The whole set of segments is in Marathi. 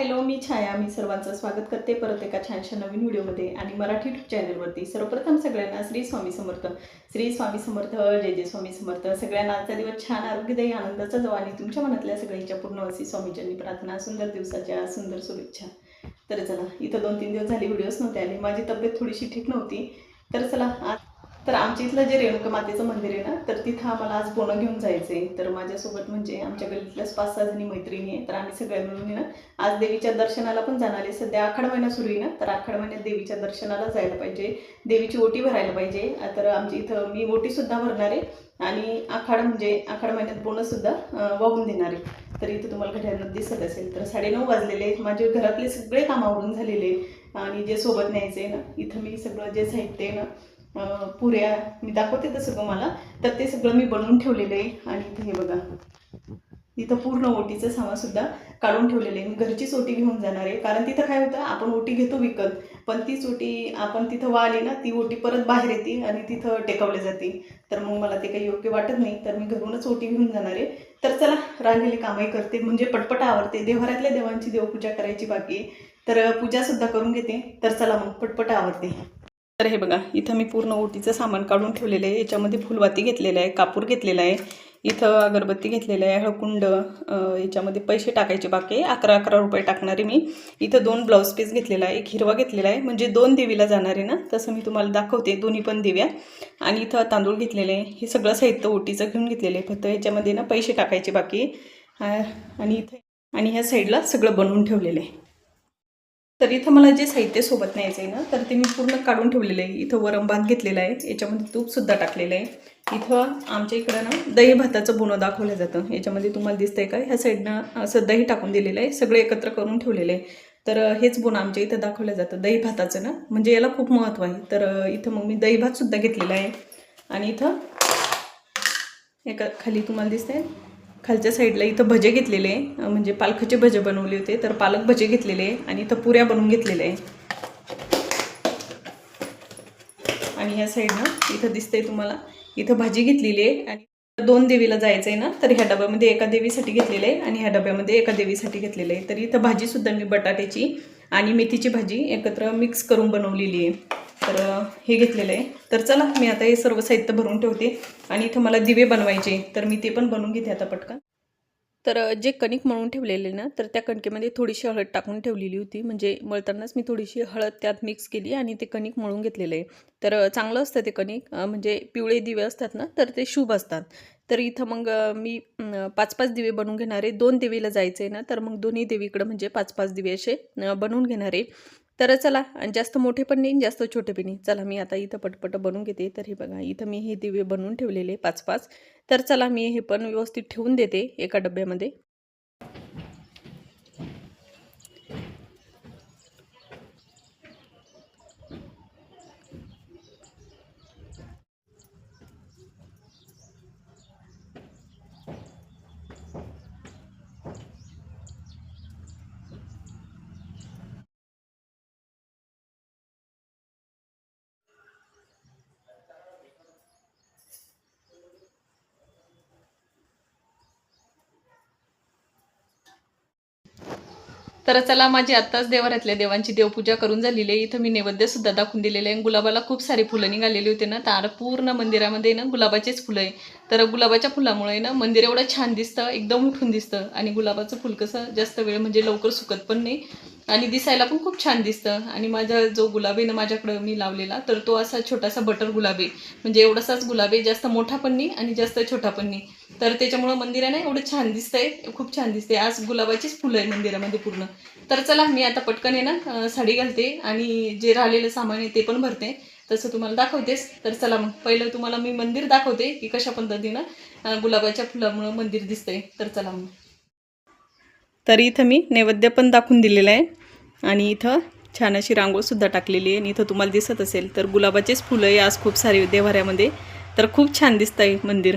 हॅलो मी छाया. मी सर्वांचं स्वागत करते परत एका छानशा नवीन व्हिडिओमध्ये आणि मराठी यूट्यूब चॅनलवरती. सर्वप्रथम सगळ्यांना श्री स्वामी समर्थ. श्री स्वामी समर्थ जय जय स्वामी समर्थ. सगळ्यांना आजचा दिवस छान आरोग्यदायी आनंदाचा जो आणि तुमच्या मनातल्या सगळ्यांच्या पूर्ण वसी स्वामीच्यांनी प्रार्थना सुंदर दिवसाच्या सुंदर शुभेच्छा. तर चला इथं दोन तीन दिवस झाले व्हिडिओज नव्हते आणि माझी तब्येत थोडीशी ठीक नव्हती. तर चला आज तर आमच्या इथलं जे रेणुका मातेचं मंदिर आहे ना तर तिथं आम्हाला आज बोणं घेऊन जायचं आहे तर माझ्यासोबत म्हणजे आमच्या गल्लीतल्याच पाच सहा जणी मैत्रिणी आहे तर आम्ही सगळ्या मिळून ना आज देवीच्या दर्शनाला पण जाणार आहे. सध्या आखाड महिना सुरू आहे ना तर आखाड महिन्यात देवीच्या दर्शनाला जायला पाहिजे. देवीची ओटी भरायला पाहिजे. तर आमच्या इथं मी ओटीसुद्धा भरणार आहे आणि आखाड म्हणजे आखाड महिन्यात बोनससुद्धा वाहून देणार आहे. तर इथं तुम्हाला घड्याळात दिसत असेल तर साडेनऊ वाजलेले आहेत. माझे घरातले सगळे कामावरून झालेले आहे. आणि जे सोबत न्यायचे ना इथं मी सगळं जे साहित्य आहे ना पुऱ्या मी दाखवते तसं तुम्हाला तर ते सगळं मी बनवून ठेवलेलं आहे. आणि इथं हे बघा. इथं पूर्ण ओटीचं सामान सुद्धा काढून ठेवलेलं आहे. मी घरचीच ओटी घेऊन जाणार आहे. कारण तिथं काय होतं आपण ओटी घेतो विकत. पण तीच ओटी आपण तिथं वाळली ना ती ओटी परत बाहेर येते आणि तिथं टेकवली जाते. तर मग मला ते काही योग्य वाटत नाही. तर मी घरूनच ओटी घेऊन जाणार आहे. तर चला राहिलेले कामही करते. म्हणजे पटपट आवडते. देवघरातल्या देवांची देवपूजा करायची बाकी तर पूजासुद्धा करून घेते. तर चला मग पटपट आवडते. तर हे बघा इथं मी पूर्ण ओटीचं सामान काढून ठेवलेलं आहे. याच्यामध्ये फुलवाती घेतलेलं आहे कापूर घेतलेला आहे. इथं अगरबत्ती घेतलेलं आहे हळकुंड याच्यामध्ये पैसे टाकायचे बाकी अकरा अकरा रुपये टाकणारे मी. इथं दोन ब्लाऊज पीस घेतलेला आहे एक हिरवा घेतलेला आहे. म्हणजे दोन देवीला जाणार आहे ना तसं मी तुम्हाला दाखवते. दोन्ही पण देव्या. आणि इथं तांदूळ घेतलेले आहे. हे सगळं साहित्य ओटीचं घेऊन घेतलेलं आहे. फक्त याच्यामध्ये ना पैसे टाकायचे बाकी आणि इथं आणि ह्या साईडला सगळं बनवून ठेवलेलं आहे. तर इथं मला जे साहित्य सोबत न्यायचं आहे ना तर ते मी पूर्ण काढून ठेवलेलं आहे. इथं वरम भात घेतलेला आहे याच्यामध्ये तूपसुद्धा टाकलेलं आहे. इथं आमच्या इकडं ना दही भाताचं बुणं दाखवलं जातं. याच्यामध्ये तुम्हाला दिसतंय का? ह्या साईडनं असं दही टाकून दिलेलं आहे. सगळं एकत्र करून ठेवलेलं आहे. तर हेच बोनं आमच्या इथं दाखवलं जातं. दही भाताचं ना म्हणजे याला खूप महत्त्व आहे. तर इथं मग मी दही भातसुद्धा घेतलेला आहे. आणि इथं एका खाली तुम्हाला दिसतंय. खालच्या साईडला इथं भजे घेतलेले म्हणजे पालखाचे भजे बनवले होते. तर पालक भजे घेतलेले आहे आणि इथं पुऱ्या बनवून घेतलेल्या आहे. आणि ह्या साईडनं इथं दिसतंय तुम्हाला इथं भाजी घेतलेली आहे. आणि दोन देवीला जायचं आहे ना तर ह्या डब्यामध्ये एका देवीसाठी घेतलेलं आहे आणि ह्या डब्यामध्ये एका देवीसाठी घेतलेलं आहे. तर इथं भाजीसुद्धा मी बटाट्याची आणि मेथीची भाजी एकत्र मिक्स करून बनवलेली आहे. तर हे घेतलेलं आहे. तर चला मी आता हे सर्व साहित्य भरून ठेवते आणि इथं मला दिवे बनवायचे तर मी ते पण बनवून घेते आता पटकन. तर जे कणिक मळून ठेवलेले ना तर त्या कणकेमध्ये थोडीशी हळद टाकून ठेवलेली होती. म्हणजे मळतानाच मी थोडीशी हळद त्यात मिक्स केली आणि ते कणिक मळून घेतलेलं आहे. तर चांगलं असतं ते कणिक. म्हणजे पिवळे दिवे असतात ना तर ते शुभ असतात. तर इथं मग मी पाच पाच दिवे बनवून घेणार आहे. दोन देवीला जायचं आहे ना तर मग दोन्ही देवीकडं म्हणजे पाच पाच दिवे असे बनवून घेणार आहे. तर चला आणि जास्त मोठे पण नाही जास्त छोटे पण नाही. चला मी आता इथं पटपट बनवून घेते. तर हे बघा इथं मी हे दिवे बनवून ठेवलेले पाच पाच तर चला मी हे पण व्यवस्थित ठेवून देते एका डब्यामध्ये. तर चला माझी आत्ताच देवारातल्या देवांची देवपूजा करून झालेली आहे. इथं मी नैवेद्य सुद्धा दाखवून दिलेले आहे. गुलाबाला खूप सारी फुलं निघालेली होती ना तर पूर्ण मंदिरामध्ये ना गुलाबाचेच फुलं आहे. तर गुलाबाच्या फुलामुळे ना मंदिर एवढं छान दिसतं एकदम उठून दिसतं. आणि गुलाबाचं फुल कसं जास्त वेळ म्हणजे लवकर सुकत पण नाही. आणि दिसायला पण खूप छान दिसतं. आणि माझा जो गुलाब आहे ना माझ्याकडं मी लावलेला तर तो असा छोटासा बटर गुलाब. आहे म्हणजे एवढासाच गुलाब आहे जास्त मोठा पण नाही आणि जास्त छोटा पण नाही. तर त्याच्यामुळं मंदिर आहे ना एवढं छान दिसतंय खूप छान दिसते आज गुलाबाचीच फुलं आहे मंदिरामध्ये पूर्ण. तर चला मी आता पटकन आहे ना साडी घालते आणि जे राहिलेलं सामान आहे ते पण भरते. तसं तुम्हाला दाखवतेस. तर चला मग पहिलं तुम्हाला मी मंदिर दाखवते की कशा पद्धतीनं गुलाबाच्या फुलामुळं मंदिर दिसतंय. तर चला मग. तर इथं मी नैवेद्य पण दाखवून दिलेलं आहे. आणि इथं छान अशी रांगोळसुद्धा टाकलेली आहे. आणि इथं तुम्हाला दिसत असेल तर गुलाबाचेच फुलं आहे आज खूप सारे देवाऱ्यामध्ये तर खूप छान दिसतं आहे मंदिर.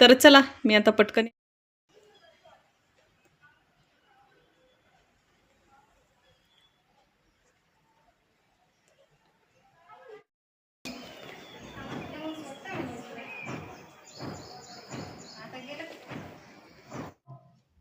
तर चला मी आता पटकन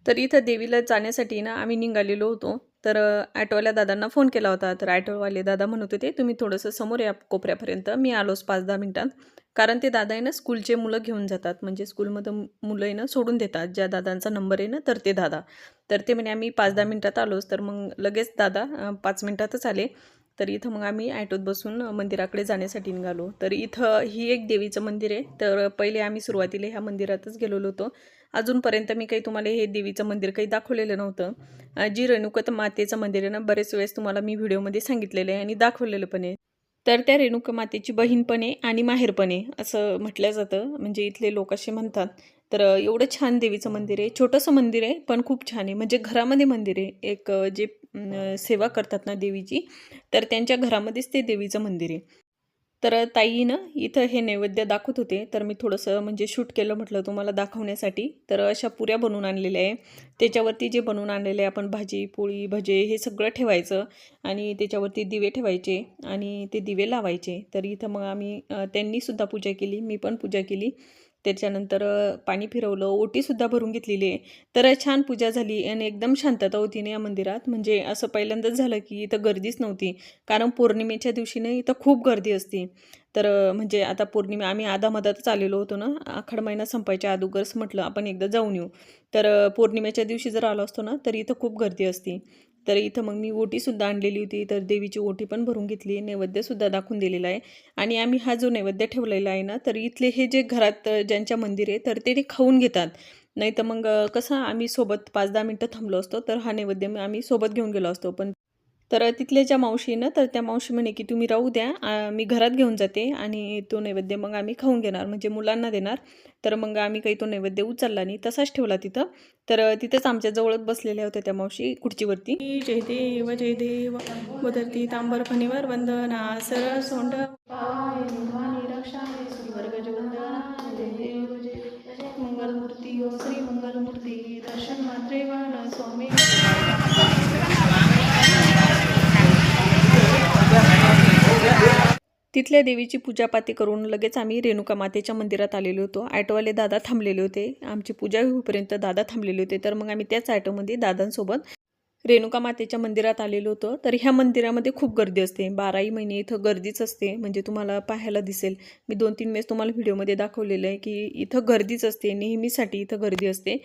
तर इथं देवीला जाण्यासाठी ना आम्ही निघालेलो होतो. तर ॲटोवाल्या दादांना फोन केला होता. तर ॲटोवाले दादा म्हणत होते तुम्ही थोडंसं समोर या कोपऱ्यापर्यंत. मी आलोच पाच दहा मिनटात. कारण ते दादा आहे ना स्कूलचे मुलं घेऊन जातात. म्हणजे स्कूलमधून मुलं आहे ना सोडून देतात. ज्या दादांचा नंबर आहे ना तर ते दादा. तर ते म्हणे आम्ही पाच दहा मिनटात आलोच. तर मग लगेच दादा पाच मिनटातच आले. तर इथं मग आम्ही ॲटोत बसून मंदिराकडे जाण्यासाठी निघालो. तर इथं ही एक देवीचं मंदिर आहे. तर पहिले आम्ही सुरुवातीला ह्या मंदिरातच गेलेलो होतो. अजूनपर्यंत मी काही तुम्हाला हे देवीचं मंदिर काही दाखवलेलं नव्हतं. जी रेणुकत मातेचं मंदिर आहे ना बरेच वेळेस तुम्हाला मी व्हिडिओमध्ये सांगितलेलं आहे आणि दाखवलेलं पण आहे. तर त्या रेणुका मातेची बहीण पण आहे आणि माहेर पण आहे असं म्हटलं जातं. म्हणजे इथले लोक असे म्हणतात. तर एवढं छान देवीचं मंदिर आहे. छोटंसं मंदिर आहे पण खूप छान आहे. म्हणजे घरामध्ये मंदिर आहे. एक जे सेवा करतात ना देवीची तर त्यांच्या घरामध्येच ते देवीचं मंदिर आहे. तर ताईनं इथं हे नैवेद्य दाखवत होते. तर मी थोडंसं म्हणजे शूट केलं म्हटलं तुम्हाला दाखवण्यासाठी. तर अशा पुऱ्या बनवून आणलेल्या आहे. त्याच्यावरती जे बनवून आणलेले आहे आपण भाजी पोळी भजे हे सगळं ठेवायचं आणि त्याच्यावरती दिवे ठेवायचे आणि ते दिवे लावायचे. तर इथं मग आम्ही त्यांनीसुद्धा पूजा केली मी पण पूजा केली. त्याच्यानंतर पाणी फिरवलं ओटीसुद्धा भरून घेतलेली आहे. तर छान पूजा झाली आणि एकदम शांतता होती ना या मंदिरात. म्हणजे असं पहिल्यांदाच झालं की इथं गर्दीच नव्हती. कारण पौर्णिमेच्या दिवशी ना इथं खूप गर्दी असते. तर म्हणजे आता पौर्णिमा आम्ही आधा मधातच आलेलो होतो ना. आखाड महिना संपायच्या अगोदरच म्हटलं आपण एकदा जाऊन येऊ. तर पौर्णिमेच्या दिवशी जर आलो असतो ना तर इथं खूप गर्दी असते. तर इथं मग मी ओटीसुद्धा आणलेली होती. तर देवीची ओटी पण भरून घेतली नैवेद्यसुद्धा दाखवून दिलेला आहे. आणि आम्ही हा जो नैवेद्य ठेवलेला आहे ना तर इथले हे जे घरात ज्यांच्या मंदिर आहे तर ते ते खाऊन घेतात. नाही तर मग कसं आम्ही सोबत पाच दहा मिनटं थांबलो असतो तर हा नैवेद्य आम्ही सोबत घेऊन गेलो असतो. पण तर तिथल्या ज्या मावशी ना तर त्या मावशी म्हणे की तुम्ही राहू द्या आ, मी घरात घेऊन जाते आणि तो नैवेद्य मग आम्ही खाऊन घेणार म्हणजे मुलांना देणार तर मग आम्ही काही तो नैवेद्य उचलला नाही तसाच ठेवला तिथं तर तिथेच आमच्या जवळच बसलेल्या होत्या त्या मावशी खुर्चीवरती जय देव जय देव उदरती तांबर फणीवर वंदना सर सोंड रक्षा जय देव जय मंगलमूर्ती हो श्री मंगलमूर्ती दर्शन मात्रे स्वामी तिथल्या देवीची पूजापाती करून लगेच आम्ही रेणुका मातेच्या मंदिरात आलेलो होतो. ॲटोवाले दादा थांबलेले होते. आमची पूजा होईपर्यंत दादा थांबलेले होते. तर मग आम्ही त्याच ॲटोमध्ये दादांसोबत रेणुका मातेच्या मंदिरात आलेलो होतो. तर ह्या मंदिरामध्ये खूप गर्दी असते. बाराही महिने इथं गर्दीच असते. म्हणजे तुम्हाला पाहायला दिसेल. मी दोन तीन वेळेस तुम्हाला व्हिडिओमध्ये दाखवलेलं आहे की इथं गर्दीच असते. नेहमीसाठी इथं गर्दी असते.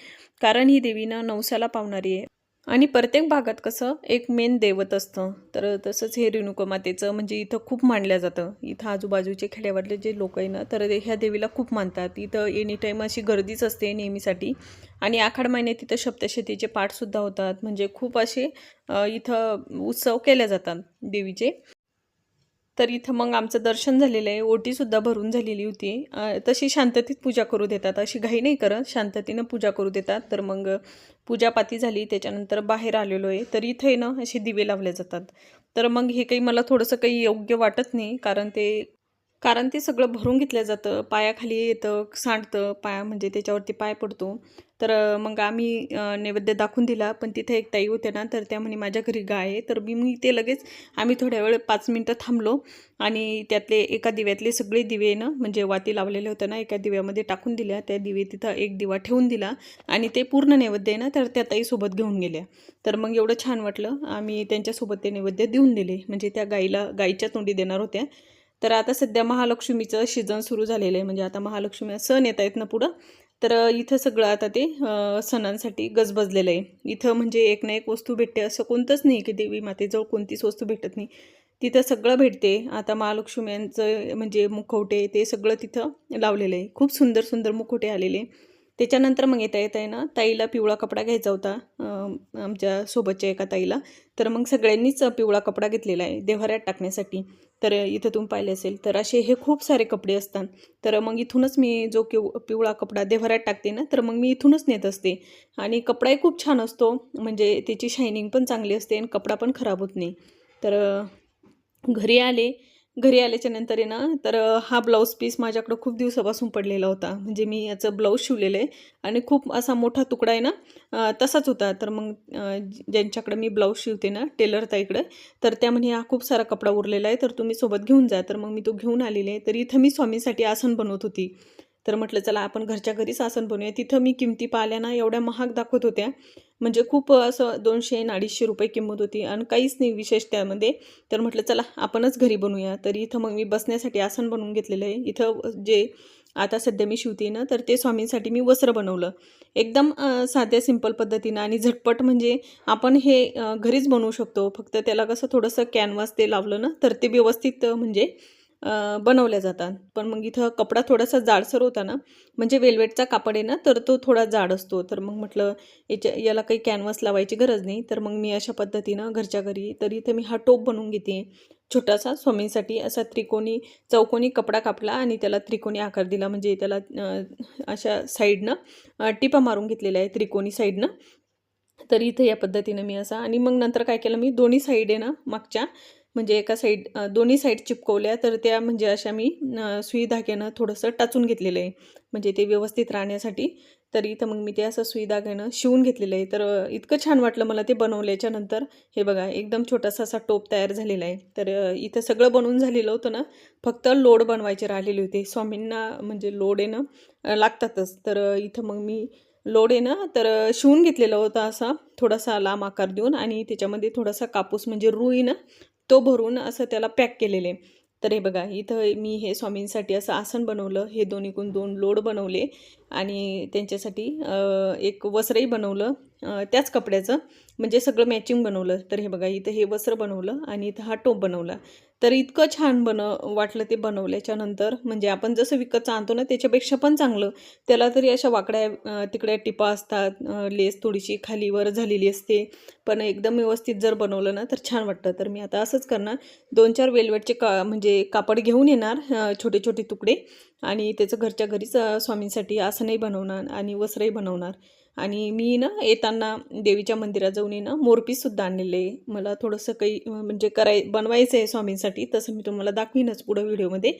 कारण ही देवी ना नवसाला पावणारी आहे. आणि प्रत्येक भागात कसं एक मेन दैवत असतं. तर तसंच हे रेणुका मातेचं म्हणजे इथं खूप मानलं जातं. इथं आजूबाजूचे खेड्यावरले जे लोक आहे ना तर ह्या देवीला खूप मानतात. इथं एनी टाईम अशी गर्दीच असते नेहमीसाठी. आणि आखाड महिन्यात तिथं सप्तशतीचे पाठसुद्धा होतात. म्हणजे खूप असे इथं उत्सव केले जातात देवीचे. तर इथं मग आमचं दर्शन झालेलं आहे. ओटीसुद्धा भरून झालेली होती. तशी शांततेत पूजा करू देतात. अशी घाई नाही करत. शांततेनं पूजा करू देतात. तर मग पूजापाती झाली. त्याच्यानंतर बाहेर आलेलो आहे. तर इथे ना असे दिवे लावले जातात. तर मग हे काही मला थोडंसं काही योग्य वाटत नाही. कारण ते कारण ते सगळं भरून घेतलं जातं. पायाखाली येतं सांडतं पाया म्हणजे त्याच्यावरती पाय पडतो. तर मग आम्ही नैवेद्य दाखवून दिला. पण तिथे एक ताई होत्या ना तर त्या म्हणे माझ्या घरी गाय आहे. तर मी मी ते लगेच आम्ही थोड्या वेळ पाच मिनटं थांबलो. आणि त्यातले एका दिव्यातले सगळे दिवे ना म्हणजे वाती लावलेले होते ना एका दिव्यामध्ये टाकून दिल्या. त्या दिवे तिथं एक दिवा ठेवून दिला. आणि ते पूर्ण नैवेद्य आहे ना तर त्या ताईसोबत घेऊन गेल्या. तर मग एवढं छान वाटलं. आम्ही त्यांच्यासोबत ते नैवेद्य देऊन दिले. म्हणजे त्या गाईला गाईच्या तोंडी देणार होत्या. तर आता सध्या महालक्ष्मीचं सीझन सुरू झालेलं आहे. म्हणजे आता महालक्ष्मी सण येत आहेत ना पुढं. तर इथं सगळं आता ते सणांसाठी गजबजलेलं आहे. इथं म्हणजे एक ना एक वस्तू भेटते असं कोणतंच नाही की देवी मातेजवळ कोणतीच वस्तू भेटत नाही. तिथं सगळं भेटते. आता महालक्ष्म्यांचं म्हणजे मुखवटे ते सगळं तिथं लावलेलं आहे. खूप सुंदर सुंदर मुखवटे आलेले त्याच्यानंतर मग येता येता आहे ना ताईला पिवळा कपडा घ्यायचा होता आमच्या सोबतच्या एका ताईला. तर मग सगळ्यांनीच पिवळा कपडा घेतलेला आहे देव्हाऱ्यात टाकण्यासाठी. तर इथं तुम्ही पाहिले असेल तर असे हे खूप सारे कपडे असतात. तर मग इथूनच मी जो किव पिवळा कपडा देव्हाऱ्यात टाकते ना तर मग मी इथूनच नेत असते. आणि कपडाही खूप छान असतो म्हणजे त्याची शायनिंग पण चांगली असते आणि कपडा पण खराब होत नाही. तर घरी आले घरी आल्याच्यानंतर आहे ना तर हा ब्लाऊज पीस माझ्याकडं खूप दिवसापासून पडलेला होता. म्हणजे मी याचं ब्लाऊज शिवलेलं आहे आणि खूप असा मोठा तुकडा आहे ना तसाच होता. तर मग ज्यांच्याकडं मी ब्लाऊज शिवते ना टेलर ताईकडं तर त्या म्हणे हा खूप सारा कपडा उरलेला आहे तर तुम्ही सोबत घेऊन जा. तर मग मी तो घेऊन आलेले आहे. तर इथं मी स्वामीसाठी आसन बनवत होती. तर म्हटलं चला आपण घरच्या घरीच आसन बनवूया. तिथं मी किमती पाहिल्या ना एवढ्या महाग दाखवत होत्या. म्हणजे खूप असं दोनशे आणि अडीचशे रुपये किंमत होती आणि काहीच नाही विशेष त्यामध्ये. तर म्हटलं चला आपणच घरी बनवूया. तर इथं मग मी बसण्यासाठी आसन बनवून घेतलेलं आहे. इथं जे आता सध्या मी शिवते ना तर ते स्वामींसाठी मी वस्त्र बनवलं. एकदम साध्या सिंपल पद्धतीनं आणि झटपट म्हणजे आपण हे घरीच बनवू शकतो. फक्त त्याला कसं थोडंसं कॅनव्हास ते लावलं ना तर ते व्यवस्थित म्हणजे बनवल्या जातात. पण मग इथं कपडा थोडासा जाडसर होता ना म्हणजे वेल्वेटचा कापड आहे ना तर तो थोडा जाड असतो. तर मग म्हटलं याच्या याला काही कॅनव्हास लावायची गरज नाही. तर मग मी अशा पद्धतीनं घरच्या घरी तर इथं मी हा टोप बनवून घेते. छोटासा स्वामींसाठी असा त्रिकोणी चौकोनी कपडा कापला आणि त्याला त्रिकोणी आकार दिला. म्हणजे त्याला अशा साईडनं टिपा मारून घेतलेल्या आहे त्रिकोणी साईडनं. तर इथं या पद्धतीनं मी असा आणि मग नंतर काय केलं मी दोन्ही साईड आहे ना मागच्या म्हणजे एका साईड दोन्ही साईड चिपकवल्या तर त्या म्हणजे अशा मी सुई धाग्यानं थोडंसं टाचून घेतलेलं आहे. म्हणजे ते व्यवस्थित राहण्यासाठी. तर इथं मग मी ते असं सुई धाग्यानं शिवून घेतलेलं आहे. तर इतकं छान वाटलं मला ते बनवल्याच्या नंतर. हे बघा एकदम छोटासा असा टोप तयार झालेला आहे. तर इथं सगळं बनवून झालेलं होतं ना फक्त लोड बनवायचे राहिलेले होते. स्वामींना म्हणजे लोड आहे ना लागतातच. तर इथं मग मी लोड आहे ना तर शिवून घेतलेला होता असा थोडासा लांब आकार देऊन. आणि त्याच्यामध्ये थोडासा कापूस म्हणजे रुई ना तो भरून असं त्याला पॅक केलेले. तर हे बघा इथं मी हे स्वामींसाठी असं आसन बनवलं हे दोन्हीकून दोन लोड बनवले. आणि त्यांच्यासाठी एक वस्त्रही बनवलं त्याच कपड्याचं म्हणजे सगळं मॅचिंग बनवलं. तर हे बघा इथं हे वस्त्र बनवलं आणि इथं हा टोप बनवला. तर इतकं छान बन वाटलं ते बनवल्याच्यानंतर म्हणजे आपण जसं विकत आणतो ना त्याच्यापेक्षा पण चांगलं. त्याला तरी अशा वाकड्या तिकड्या टिपा असतात लेस थोडीशी खालीवर झालेली असते. पण एकदम व्यवस्थित जर बनवलं ना तर छान वाटतं. तर मी आता असंच करणार. दोन चार वेलवेटचे का म्हणजे कापड घेऊन येणार छोटे छोटे तुकडे. आणि त्याचं घरच्या घरीच स्वामींसाठी आसनही बनवणार आणि वस्त्रही बनवणार. आणि मी ना येताना देवीच्या मंदिरात जाऊन ये ना मोरपीससुद्धा आणलेलं आहे. मला थोडंसं काही म्हणजे कराय बनवायचं आहे स्वामींसाठी तसं मी तुम्हाला दाखवीनच पुढं व्हिडिओमध्ये.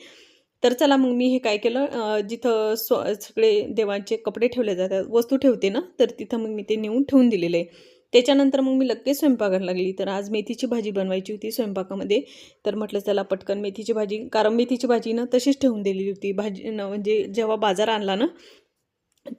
तर चला मग मी हे काय केलं जिथं स्व सगळे देवांचे कपडे ठेवले जातात वस्तू ठेवते ना तर तिथं मग मी ते नेऊन ठेवून दिलेलं आहे. त्याच्यानंतर मग मी लगेच स्वयंपाकाला लागली. तर आज मेथीची भाजी बनवायची होती स्वयंपाकामध्ये. तर म्हटलं चला पटकन मेथीची भाजी. कारण मेथीची भाजी ना तशीच ठेवून दिलेली होती. भाजी म्हणजे जेव्हा बाजार आणला ना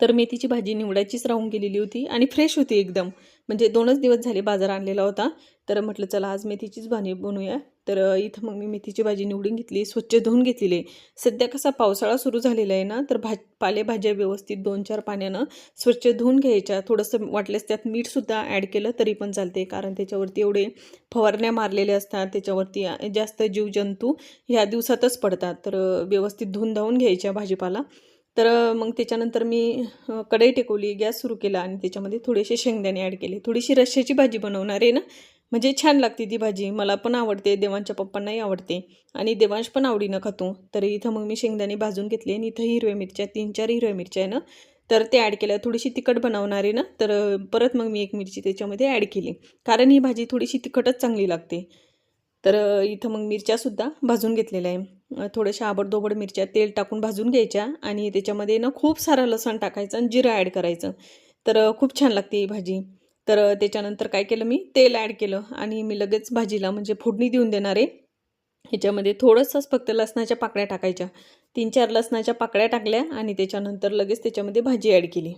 तर मेथीची भाजी निवडायचीच राहून गेलेली होती आणि फ्रेश होती एकदम. म्हणजे दोनच दिवस झाले बाजार आणलेला होता. तर म्हटलं चला आज मेथीचीच भाजी बनवूया. तर इथं मग मी मेथीची भाजी निवडून घेतली स्वच्छ धुवून घेतलेली. आहे. सध्या कसा पावसाळा सुरू झालेला आहे ना तर भाज पालेभाज्या व्यवस्थित दोन चार पाण्यानं स्वच्छ धुवून घ्यायच्या. थोडंसं वाटल्यास त्यात मीठसुद्धा ॲड केलं तरी पण चालते कारण त्याच्यावरती एवढे फवारण्या मारलेल्या असतात. त्याच्यावरती जास्त जीवजंतू ह्या दिवसातच पडतात. तर व्यवस्थित धुवून धावून घ्यायच्या भाजीपाला. तर मग त्याच्यानंतर मी कढई टेकवली गॅस सुरू केला आणि त्याच्यामध्ये थोडेसे शेंगदाणे ॲड केले. थोडीशी रश्श्याची भाजी बनवणार आहे ना? म्हणजे छान लागते ती भाजी. मला पण आवडते देवांच्या पप्पांनाही आवडते. आणि देवांश पण आवडीनं खातो. तर इथं मग मी शेंगदाणे भाजून घेतले आणि इथं हिरव्या मिरच्या तीन चार हिरव्या मिरच्या आहे ना? तर ते ॲड केल्या. थोडीशी तिखट बनवणार आहे ना? तर परत मग मी एक मिरची त्याच्यामध्ये ॲड केली. कारण ही भाजी थोडीशी तिखटच चांगली लागते. तर इथं मग मिरच्यासुद्धा भाजून घेतलेल्या आहे. थोड्याशा आबडदोबड मिरच्या तेल टाकून भाजून घ्यायच्या आणि त्याच्यामध्ये ना खूप सारा लसण टाकायचं आणि जिरं ॲड करायचं. तर खूप छान लागते ही भाजी. तर त्याच्यानंतर काय केलं मी? तेल ॲड केलं आणि मी लगेच भाजीला म्हणजे फोडणी देऊन देणार आहे. ह्याच्यामध्ये थोडंसंच फक्त लसणाच्या पाकळ्या टाकायच्या. तीन चार लसणाच्या पाकळ्या टाकल्या आणि त्याच्यानंतर लगेच त्याच्यामध्ये भाजी ॲड केली.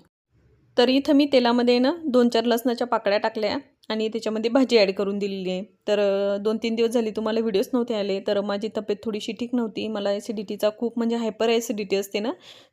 तर इथं मी तेलामध्ये ना दोन चार लसणाच्या पाकळ्या टाकल्या आणि त्याच्यामध्ये भाजी ॲड करून दिलेली आहे. तर दोन तीन दिवस झाले तुम्हाला व्हिडिओज नव्हते आले तर माझी तब्येत थोडीशी ठीक नव्हती. मला ॲसिडिटीचा खूप म्हणजे हायपर ॲसिडिटी असते ना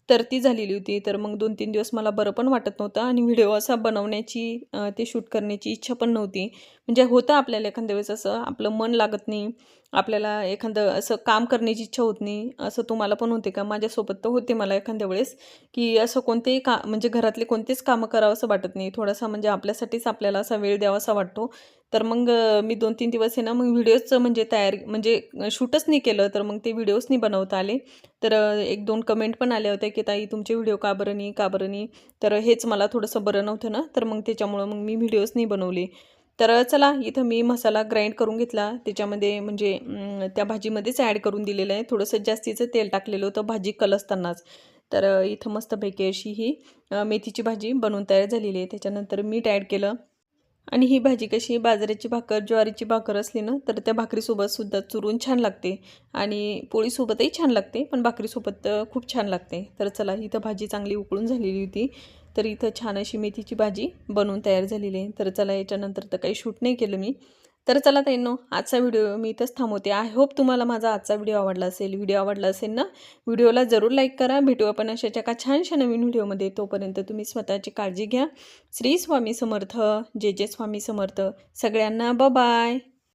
तर ती झालेली होती. तर मग दोन तीन दिवस मला बरं पण वाटत नव्हतं आणि व्हिडिओ असा बनवण्याची ते शूट करण्याची इच्छा पण नव्हती. म्हणजे होतं आपल्याला एखाद्या वेळेस असं आपलं मन लागत नाही आपल्याला एखादं असं काम करण्याची इच्छा होत नाही असं तुम्हाला पण होते का? माझ्यासोबत तर होते मला एखाद्या वेळेस की असं कोणतेही का म्हणजे घरातले कोणतेच कामं करावं असं वाटत नाही. थोडासा म्हणजे आपल्यासाठीच आपल्याला असा वेळ द्यावासा वाटतो. तर मग मी दोन तीन दिवस आहे ना मग व्हिडिओचं म्हणजे तयार म्हणजे शूटच नाही केलं तर मग ते व्हिडिओज नाही बनवता आले. तर एक दोन कमेंट पण आल्या होत्या की ताई तुमचे व्हिडिओ का बरं नाही का बरं नाही? तर हेच मला थोडंसं बरं नव्हतं ना तर मग त्याच्यामुळं मग मी व्हिडिओज नाही बनवले. तर चला इथं मी मसाला ग्राइंड करून घेतला. त्याच्यामध्ये म्हणजे त्या भाजीमध्येच ॲड करून दिलेलं आहे. थोडंसं जास्तीचं तेल टाकलेलं होतं भाजी कलसतानाच. तर इथं मस्तपैकी अशी ही मेथीची भाजी बनवून तयार झालेली आहे. त्याच्यानंतर मीठ ॲड केलं. आणि ही भाजी कशी बाजरीची भाकर ज्वारीची भाकर असली ना तर त्या भाकरीसोबतसुद्धा चुरून छान लागते. आणि पोळीसोबतही छान लागते पण भाकरीसोबत तर खूप छान लागते. तर चला इथं भाजी चांगली उकळून झालेली होती. तर इथं छान अशी मेथीची भाजी बनवून तयार झालेली आहे. तर चला याच्यानंतर तर काही शूट नाही केलं मी. तर चला ताईंनो आजचा व्हिडिओ मी इथंच थांबवते. आय होप तुम्हाला माझा आजचा व्हिडिओ आवडला असेल व्हिडिओ आवडला असेल ना व्हिडिओला जरूर लाईक करा. भेटू आपण अशाच्या एका छानशा नवीन व्हिडिओमध्ये. तोपर्यंत तुम्ही स्वतःची काळजी घ्या. श्री स्वामी समर्थ जे जे स्वामी समर्थ. सगळ्यांना बाय